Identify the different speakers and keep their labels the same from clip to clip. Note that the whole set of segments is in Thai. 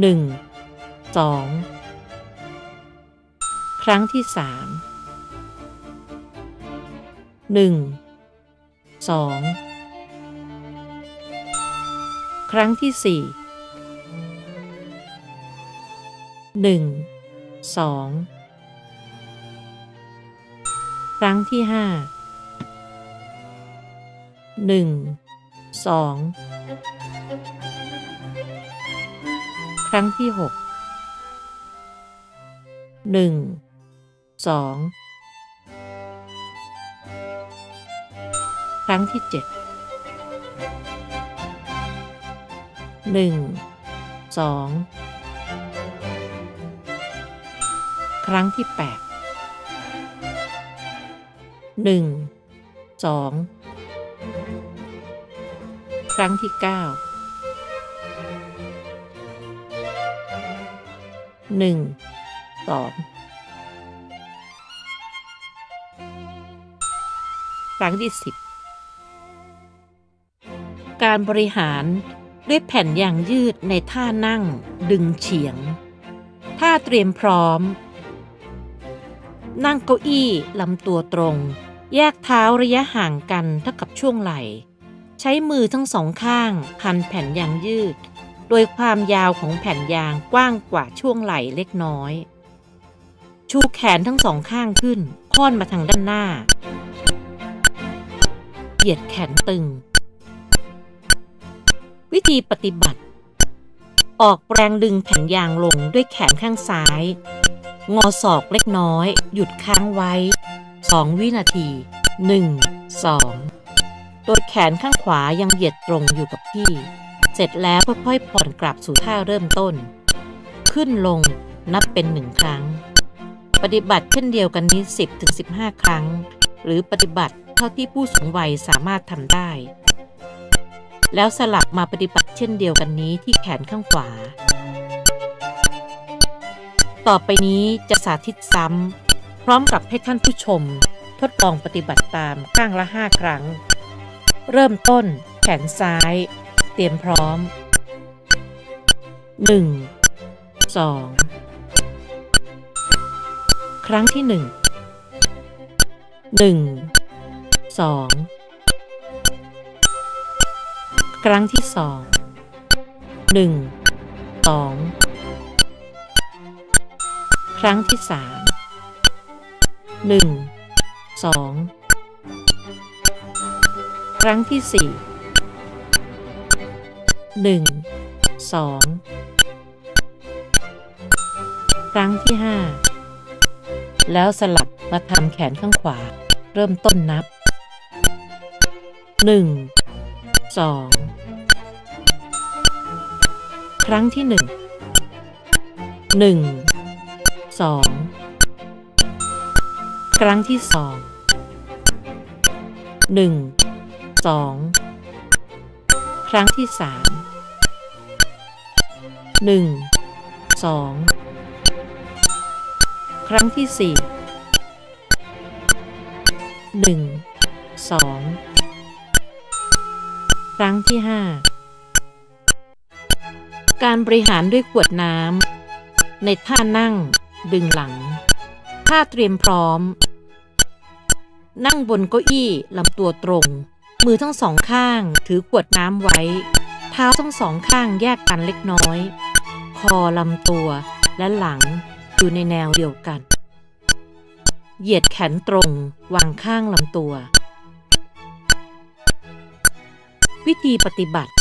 Speaker 1: หนึ่งสองครั้งที่สามหนึ่งสองครั้งที่สี่หนึ่งสองครั้งที่ห้าหนึ่งสอง รั้งที่หกหนึ่งสองครั้งที่เจ็ดหนึ่งสองครั้งที่แปดหนึ่งสองครั้งที่เก้า หนึ่งสองครั้งที่สิบการบริหารด้วยแผ่นยางยืดในท่านั่งดึงเฉียง ท่าเตรียมพร้อม นั่งเก้าอี้ลำตัวตรง แยกเท้าระยะห่างกันเท่ากับช่วงไหล่ ใช้มือทั้งสองข้างพันแผ่นยางยืด โดยความยาวของแผ่นยางกว้างกว่าช่วงไหล่เล็กน้อย ชูแขนทั้งสองข้างขึ้นค่อนมาทางด้านหน้า เหยียดแขนตึง วิธีปฏิบัติ ออกแรงดึงแผ่นยางลงด้วยแขนข้างซ้าย งอศอกเล็กน้อย หยุดค้างไว้ 2 วินาที 1 2โดยแขนข้างขวายังเหยียดตรงอยู่กับที่ เสร็จแล้วค่อยๆผ่อนกลับสู่ท่าเริ่มต้น ขึ้นลงนับเป็นหนึ่งครั้ง ปฏิบัติเช่นเดียวกันนี้ 10-15 ครั้ง หรือปฏิบัติเท่าที่ผู้สูงวัยสามารถทำได้ แล้วสลับมาปฏิบัติเช่นเดียวกันนี้ที่แขนข้างขวา ต่อไปนี้จะสาธิตซ้ำพร้อมกับให้ท่านผู้ชม ทดลองปฏิบัติตามข้างละ 5 ครั้ง เริ่มต้นแขนซ้าย เตรียมพร้อม 1 2 ครั้งที่ 1 1 2 ครั้งที่สองหนึ่งสองครั้งที่สามหนึ่งสองครั้งที่สี่ หนึ่งสองครั้งที่ห้าแล้วสลับมาทำแขนข้างขวา เริ่มต้นนับหนึ่งสองครั้งที่หนึ่งหนึ่งสองครั้งที่สองหนึ่งสองครั้งที่สาม หนึ่งสองครั้งที่สี่หนึ่งสองครั้งที่5การบริหารด้วยขวดน้ำในท่านั่ง ดึงหลัง ท่าเตรียมพร้อม นั่งบนเก้าอี้ลำตัวตรง มือทั้งสองข้างถือขวดน้ำไว้ เท้าทั้งสองข้างแยกกันเล็กน้อย อลำตัวและหลังอยู่ในแนวเดียวกัน เหยียดแขนตรงวางข้างลำตัว วิธีปฏิบัติ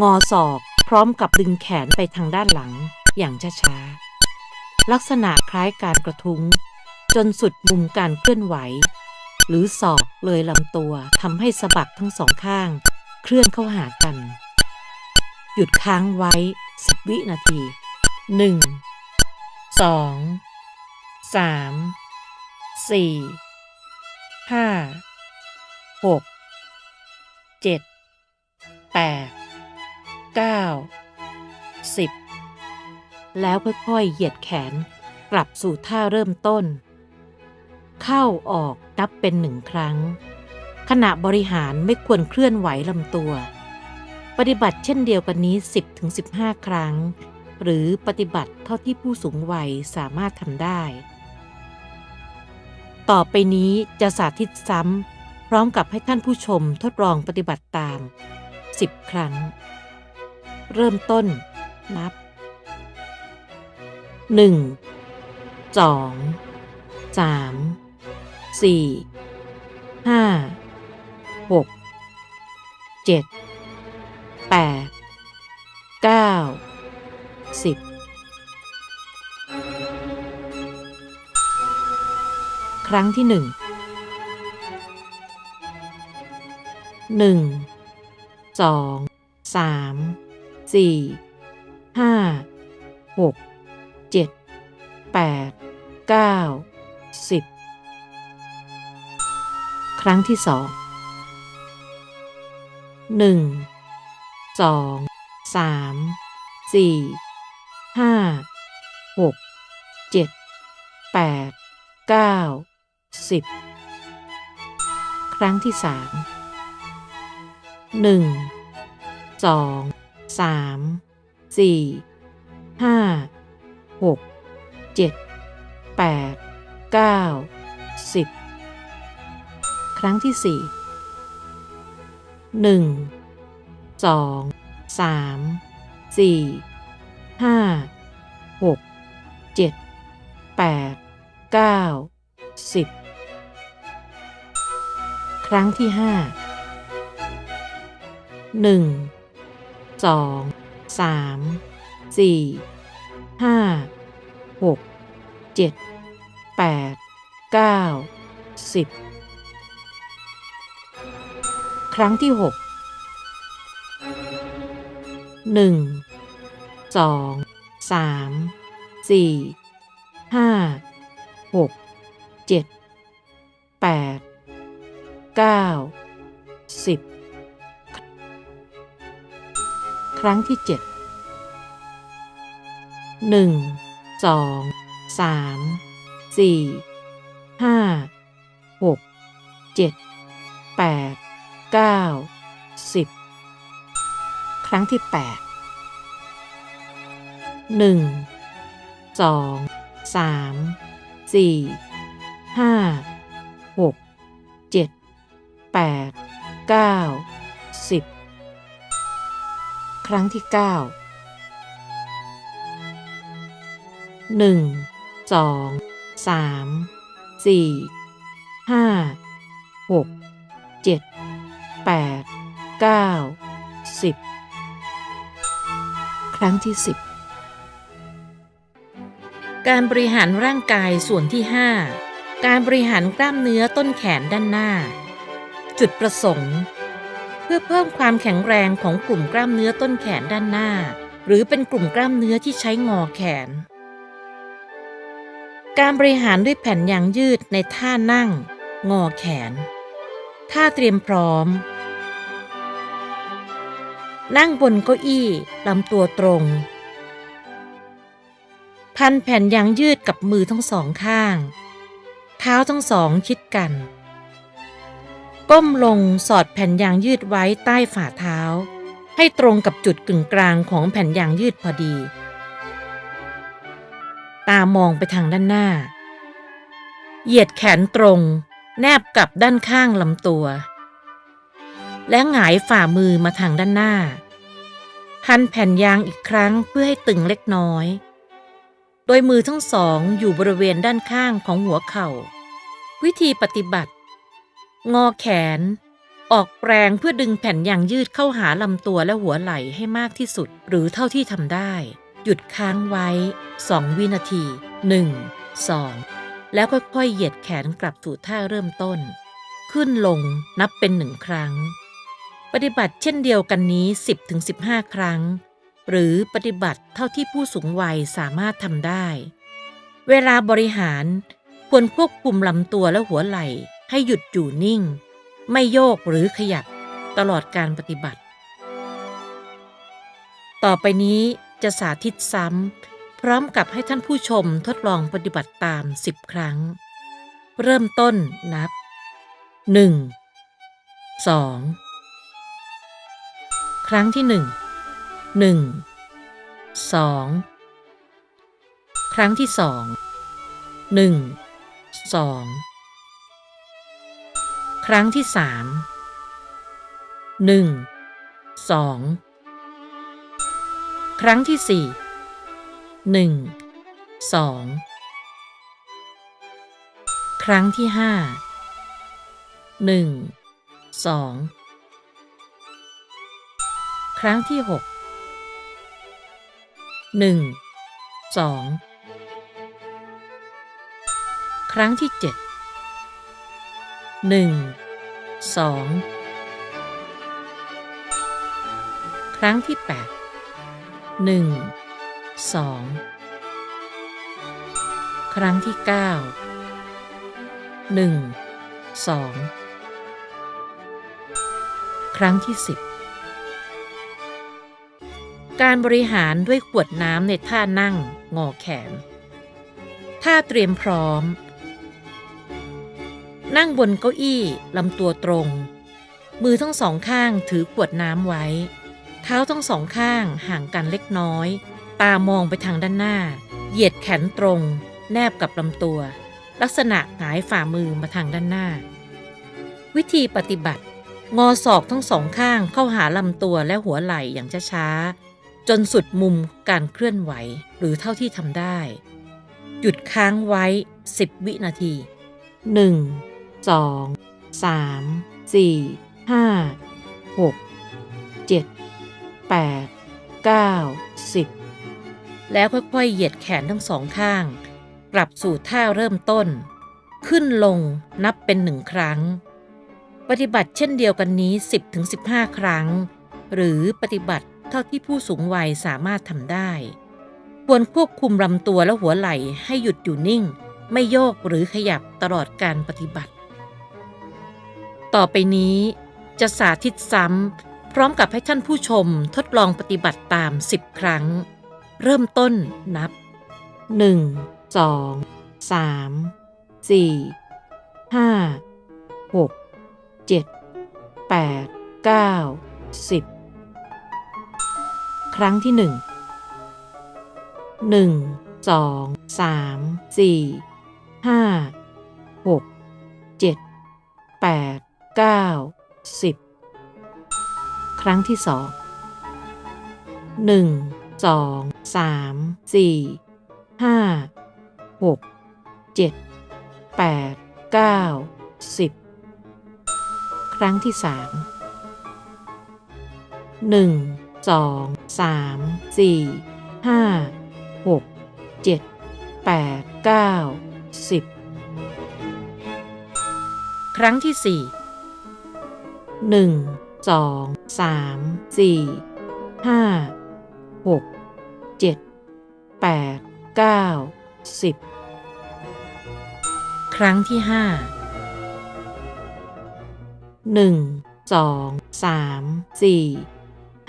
Speaker 1: งอศอกพร้อมกับดึงแขนไปทางด้านหลังอย่างช้าๆ ลักษณะคล้ายการกระทุ้ง จนสุดมุมการเคลื่อนไหว หรือศอกเลยลำตัวทำให้สะบักทั้งสองข้าง เคลื่อนเข้าหากัน หยุดค้างไว้ 10 วินาที 1 2 3 4 5 6 7แปดเก้าสิบแล้วค่อยๆ เหยียดแขนกลับสู่ท่าเริ่มต้น เข้าออกนับเป็นหนึ่งครั้ง ขณะบริหารไม่ควรเคลื่อนไหวลำตัว ฏิบัติเช่นเดียวกันนี้ 10-15 ครั้ง หรือปฏิบัติเท่าที่ผู้สูงวัยสามารถทำได้ ต่อไปนี้จะสาธิตซ้ำพร้อมกับให้ท่านผู้ชมทดลองปฏิบัติตาม 10 ครั้ง เริ่มต้น นับ 1 2 3 4 5 6 7 8 9 10 ครั้งที่หนึ่งหนึ่งสองสามสี่ห้าหกเจ็ดแปดเก้าสิบครั้งที่สองหนึ่ง สองสามสี่ห้าหกเจ็ดแปดเก้าสิบครั้งที่สามหนึ่งสองสามสี่ห้าหกเจ็ดแปดเก้าสิบครั้งที่สี่หนึ่ง สองสามสี่ห้าหกเจ็ดแปดเก้าสิบครั้งที่ห้าหนึ่งสองสามสี่ห้าหกเจ็ดแปดเก้าสิบครั้งที่หก หนึ่งสองสามสี่ห้าหกเจ็ดแปดเก้าสิบครั้งที่เจ็ดหนึ่งสองสามสี่ห้าหกเจ็ดแปดเก้าสิบ ครั้งที่ 8 1 2 3 4 5 6 7 8 9 10 ครั้งที่ 9 1 2 3 4 5 6 7 8 9 10 รั้งที่สิบการบริหารร่างกายส่วนที่ 5 การบริหารกล้ามเนื้อต้นแขนด้านหน้า จุดประสงค์ เพื่อเพิ่มความแข็งแรงของกลุ่มกล้ามเนื้อต้นแขนด้านหน้า หรือเป็นกลุ่มกล้ามเนื้อที่ใช้งอแขน การบริหารด้วยแผ่นยางยืดในท่านั่ง งอแขน ท่าเตรียมพร้อม นั่งบนเก้าอี้ลำตัวตรง พันแผ่นยางยืดกับมือทั้งสองข้าง เท้าทั้งสองชิดกัน ก้มลงสอดแผ่นยางยืดไว้ใต้ฝ่าเท้า ให้ตรงกับจุดกึ่งกลางของแผ่นยางยืดพอดี ตามองไปทางด้านหน้า เหยียดแขนตรง แนบกับด้านข้างลำตัว และหงายฝ่ามือมาทางด้านหน้า พันแผ่นยางอีกครั้งเพื่อให้ตึงเล็กน้อย โดยมือทั้งสองอยู่บริเวณด้านข้างของหัวเข่า วิธีปฏิบัติ งอแขน ออกแรงเพื่อดึงแผ่นยางยืดเข้าหาลำตัวและหัวไหล่ให้มากที่สุด หรือเท่าที่ทำได้ หยุดค้างไว้2วินาที1 2แล้วค่อยๆ เหยียดแขนกลับสู่ท่าเริ่มต้น ขึ้นลงนับเป็นหนึ่งครั้ง ปฏิบัติเช่นเดียวกันนี้ 10-15 ครั้ง หรือปฏิบัติเท่าที่ผู้สูงวัยสามารถทำได้ เวลาบริหารควรควบคุมลำตัวและหัวไหล่ให้หยุดอยู่นิ่ง ไม่โยกหรือขยับตลอดการปฏิบัติ ต่อไปนี้จะสาธิตซ้ำ พร้อมกับให้ท่านผู้ชมทดลองปฏิบัติตาม 10 ครั้ง เริ่มต้นนับ 1 2 ครั้งที่1 1สองครั้งที่สองหนึ่งสองครั้งที่สามหนึ่งสองครั้งที่สี่หนึ่งสองครั้งที่ห้าหนึ่งสอง ครั้งที่หกหนึ่งสองครั้งที่เจ็ดหนึ่งสองครั้งที่แปดหนึ่งสองครั้งที่เก้าหนึ่งสองครั้งที่สิบ การบริหารด้วยขวดน้ำในท่านั่งงอแขน ท่าเตรียมพร้อม นั่งบนเก้าอี้ลำตัวตรง มือทั้งสองข้างถือขวดน้ำไว้ เท้าทั้งสองข้างห่างกันเล็กน้อย ตามองไปทางด้านหน้า เหยียดแขนตรง แนบกับลำตัว ลักษณะหงายฝ่ามือมาทางด้านหน้า วิธีปฏิบัติงอศอกทั้งสองข้างเข้าหาลำตัวและหัวไหล่อย่างช้าๆ จนสุดมุมการเคลื่อนไหวหรือเท่าที่ทำได้ หยุดค้างไว้ 10 วินาที 1 2 3 4 5 6 7 8 9 10 แล้วค่อยๆ เหยียดแขนทั้งสองข้าง กลับสู่ท่าเริ่มต้น ขึ้นลงนับเป็นหนึ่งครั้ง ปฏิบัติเช่นเดียวกันนี้ 10-15 ครั้ง หรือปฏิบัติ เท่าที่ผู้สูงวัยสามารถทำได้ ควรควบคุมลำตัวและหัวไหล่ให้หยุดอยู่นิ่ง ไม่โยกหรือขยับตลอดการปฏิบัติ ต่อไปนี้จะสาธิตซ้ำ พร้อมกับให้ท่านผู้ชมทดลองปฏิบัติตาม 10 ครั้ง เริ่มต้นนับ 1 2 3 4 5 6 7 8 9 10 ครั้งที่1 1 2 3 4 5 6 7 8 9 10ครั้งที่2 1 2 3 4 5 6 7 8 9 10ครั้งที่ 3 1 2 3 4 5 6 7 8 9 10ครั้งที่4 1 2 3 4 5 6 7 8 9 10ครั้งที่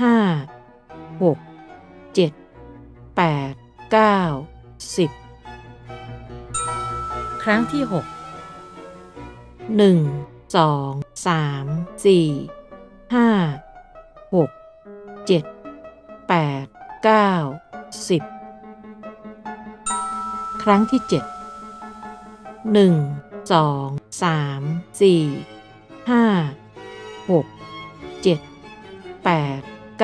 Speaker 1: 5 1 2 3 4 5 6 7 8 9 10ครั้งที่6 1 2 3 4 5 6 7 8 9 10ครั้งที่7 1 2 3 4 5 6 7 8 9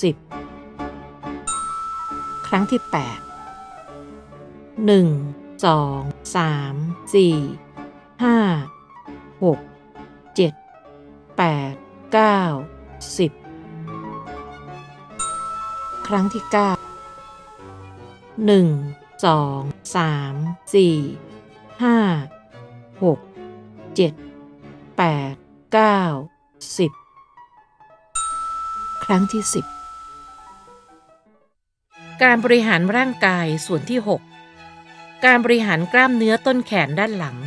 Speaker 1: 10 ครั้งที่ 8 1 2 3 4 5 6 7 8 9 10 ครั้งที่ 9 1 2 3 4 5 6 7 8 9 10 รั้งที่ 10 การบริหารร่างกายส่วนที่ 6 การบริหารกล้ามเนื้อต้นแขนด้านหลัง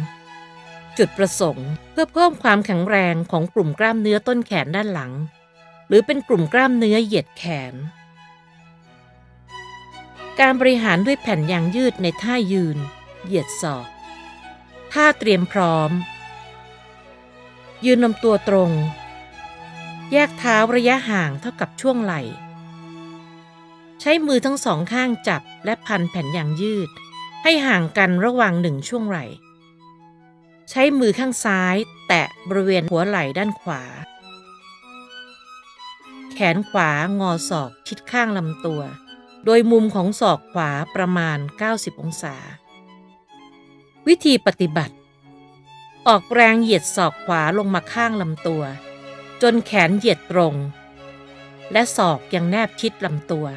Speaker 1: จุดประสงค์เพื่อเพิ่มความแข็งแรงของกลุ่มกล้ามเนื้อต้นแขนด้านหลัง หรือเป็นกลุ่มกล้ามเนื้อเหยียดแขน การบริหารด้วยแผ่นยางยืดในท่ายืน เหยียดศอกท่าเตรียมพร้อม ยืนลำตัวตรง แยกเท้าระยะห่างเท่ากับช่วงไหล่ ใช้มือทั้งสองข้างจับและพันแผ่นยางยืด ให้ห่างกันระหว่างหนึ่งช่วงไหล่ ใช้มือข้างซ้ายแตะบริเวณหัวไหล่ด้านขวา แขนขวางอศอกชิดข้างลำตัว โดยมุมของศอกขวาประมาณ 90 องศา วิธีปฏิบัติ ออกแรงเหยียดศอกขวาลงมาข้างลำตัว จนแขนเหยียดตรง และศอกยังแนบชิดลำตัว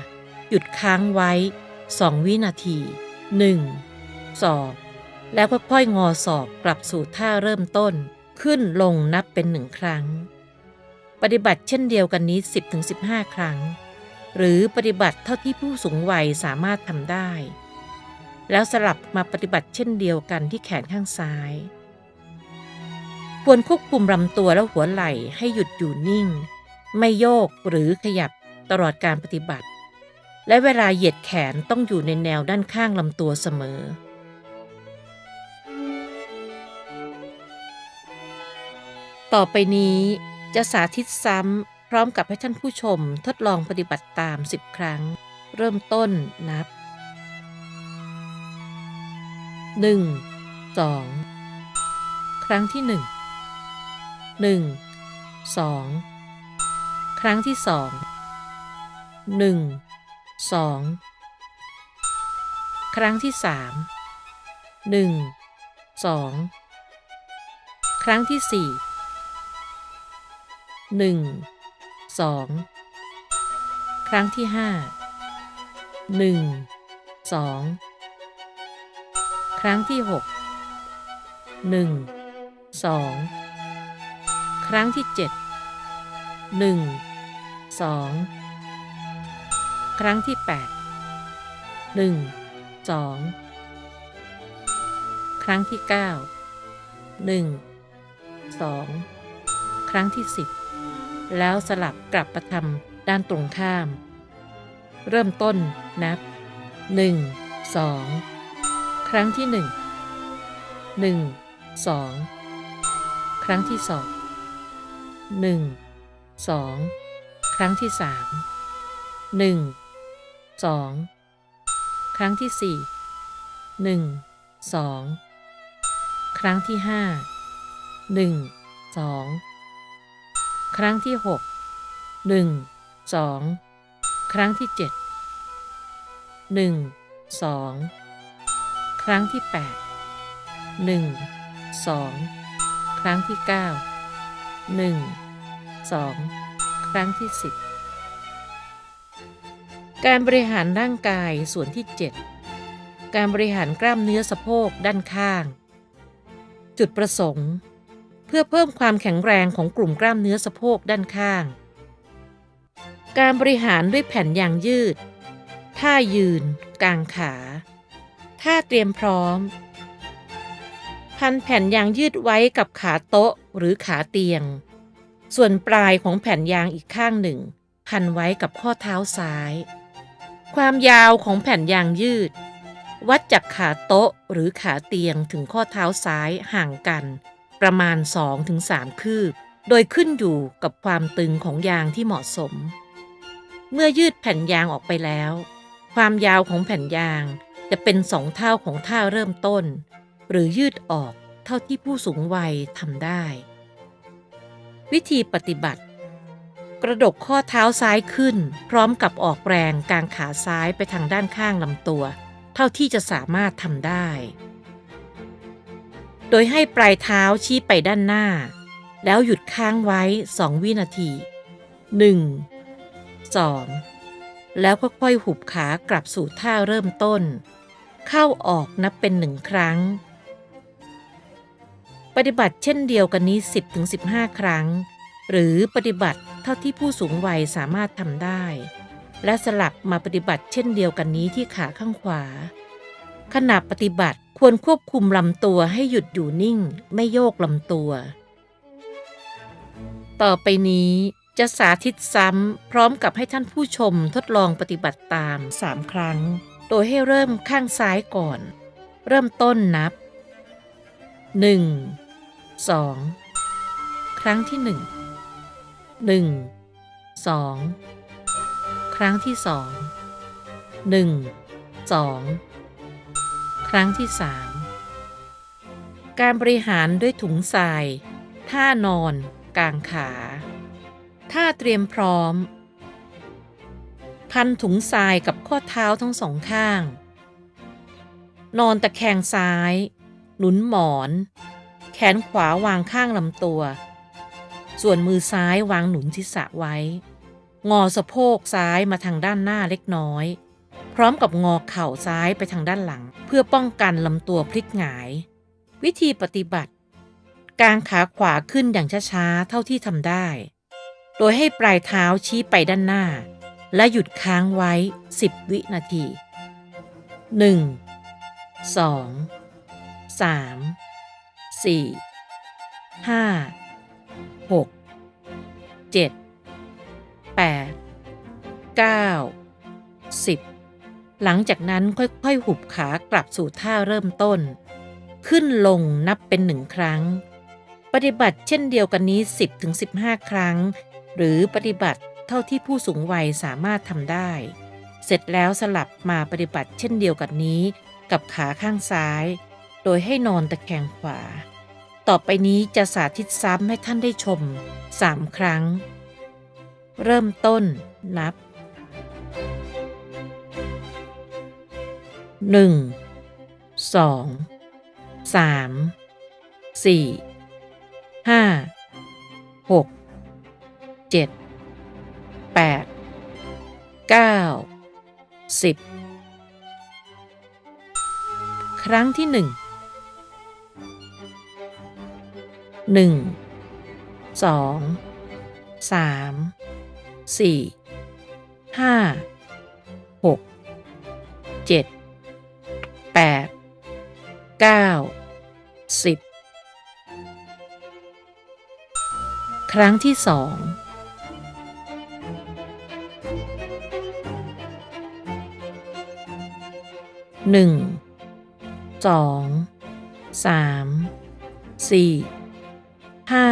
Speaker 1: หยุดค้างไว้2วินาที1 2แล้วค่อยๆงอศอกกลับสู่ท่าเริ่มต้นขึ้นลงนับเป็นหนึ่งครั้ง ปฏิบัติเช่นเดียวกันนี้ 10-15 ครั้ง หรือปฏิบัติเท่าที่ผู้สูงวัยสามารถทำได้ แล้วสลับมาปฏิบัติเช่นเดียวกันที่แขนข้างซ้าย ควรควบคุมลำตัวและหัวไหล่ให้หยุดอยู่นิ่ง ไม่โยกหรือขยับตลอดการปฏิบัติ และเวลาเหยียดแขนต้องอยู่ในแนวด้านข้างลำตัวเสมอ ต่อไปนี้จะสาธิตซ้ำพร้อมกับให้ท่านผู้ชมทดลองปฏิบัติตาม 10 ครั้ง เริ่มต้นนับ 1 2 ครั้งที่ 1 1 2 ครั้งที่2 1 2ครั้งที่3 1 2ครั้งที่4หนึ่งสองครั้งที่ห้าหนึ่งสองครั้งที่หกหนึ่งสองครั้งที่เจ็ดหนึ่งสอง ครั้งที่แปดหนึ่งสองครั้งที่เก้าหนึ่งสองครั้งที่สิบแล้วสลับกลับมาทำด้านตรงข้าม เริ่มต้นนับ 1 2 ครั้งที่ 1 1 2 ครั้งที่สอง 2 1 2ครั้งที่3 1 2ครั้งที่4 1 2ครั้งที่5 1 2ครั้งที่หกหนึ่งสองครั้งที่เจ็ดหนึ่งสองครั้งที่แปดหนึ่งสองครั้งที่เก้า หนึ่งสองครั้งที่สิบการบริหารร่างกายส่วนที่ 7 การบริหารกล้ามเนื้อสะโพกด้านข้าง จุดประสงค์ เพื่อเพิ่มความแข็งแรงของกลุ่มกล้ามเนื้อสะโพกด้านข้าง การบริหารด้วยแผ่นยางยืด ท่ายืน กางขา ท่าเตรียมพร้อม พันแผ่นยางยืดไว้กับขาโต๊ะหรือขาเตียง ส่วนปลายของแผ่นยางอีกข้างหนึ่ง พันไว้กับข้อเท้าซ้าย ความยาวของแผ่นยางยืด วัดจากขาโต๊ะหรือขาเตียงถึงข้อเท้าซ้ายห่างกัน ประมาณ 2-3 คืบ โดยขึ้นอยู่กับความตึงของยางที่เหมาะสม เมื่อยืดแผ่นยางออกไปแล้ว ความยาวของแผ่นยางจะเป็นสองเท่าของท่าเริ่มต้น หรือยืดออกเท่าที่ผู้สูงวัยทำได้ วิธีปฏิบัติ กระดกข้อเท้าซ้ายขึ้น พร้อมกับออกแรงกางขาซ้ายไปทางด้านข้างลำตัว เท่าที่จะสามารถทำได้ โดยให้ปลายเท้าชี้ไปด้านหน้า แล้วหยุดค้างไว้ 2 วินาที 1 2 แล้วค่อยๆหุบขากลับสู่ท่าเริ่มต้น เข้าออกนับเป็นหนึ่งครั้ง ปฏิบัติเช่นเดียวกันนี้ 10-15 ครั้ง หรือปฏิบัติเท่าที่ผู้สูงวัยสามารถทำได้ และสลับมาปฏิบัติเช่นเดียวกันนี้ที่ขาข้างขวา ขณะปฏิบัติควรควบคุมลำตัวให้หยุดอยู่นิ่ง ไม่โยกลำตัว ต่อไปนี้จะสาธิตซ้ำพร้อมกับให้ท่านผู้ชมทดลองปฏิบัติตาม 3 ครั้ง โดยให้เริ่มข้างซ้ายก่อน เริ่มต้นนับ 1 2 ครั้งที่ 1 1 2 ครั้งที่2หนึ่งสองครั้งที่สามการบริหารด้วยถุงทราย ท่านอน กางขา ท่าเตรียมพร้อม พันถุงทรายกับข้อเท้าทั้งสองข้าง นอนตะแคงซ้าย หนุนหมอน แขนขวาวางข้างลำตัว ส่วนมือซ้ายวางหนุนศีรษะไว้ งอสะโพกซ้ายมาทางด้านหน้าเล็กน้อย พร้อมกับงอเข่าซ้ายไปทางด้านหลัง เพื่อป้องกันลำตัวพลิกหงาย วิธีปฏิบัติ กางขาขวาขึ้นอย่างช้าๆ เท่าที่ทำได้ โดยให้ปลายเท้าชี้ไปด้านหน้า และหยุดค้างไว้ 10 วินาที 1 2 3 4 5 6 7 8 9 10 หลังจากนั้นค่อยๆ หุบขากลับสู่ท่าเริ่มต้น ขึ้นลงนับเป็นหนึ่งครั้ง ปฏิบัติเช่นเดียวกันนี้ 10-15 ครั้ง หรือปฏิบัติเท่าที่ผู้สูงวัยสามารถทำได้ เสร็จแล้วสลับมาปฏิบัติเช่นเดียวกันนี้ กับขาข้างซ้าย โดยให้นอนตะแคงขวา ต่อไปนี้จะสาธิตซ้ำให้ท่านได้ชม3ครั้ง เริ่มต้นนับหนึ่งสองสามสี่ห้าหกเจ็ดแปดเก้าสิบครั้งที่หนึ่ง หนึ่งสองสามสี่ห้าหกเจ็ดแปดเก้าสิบครั้งที่สองหนึ่งสองสามสี่ ห้า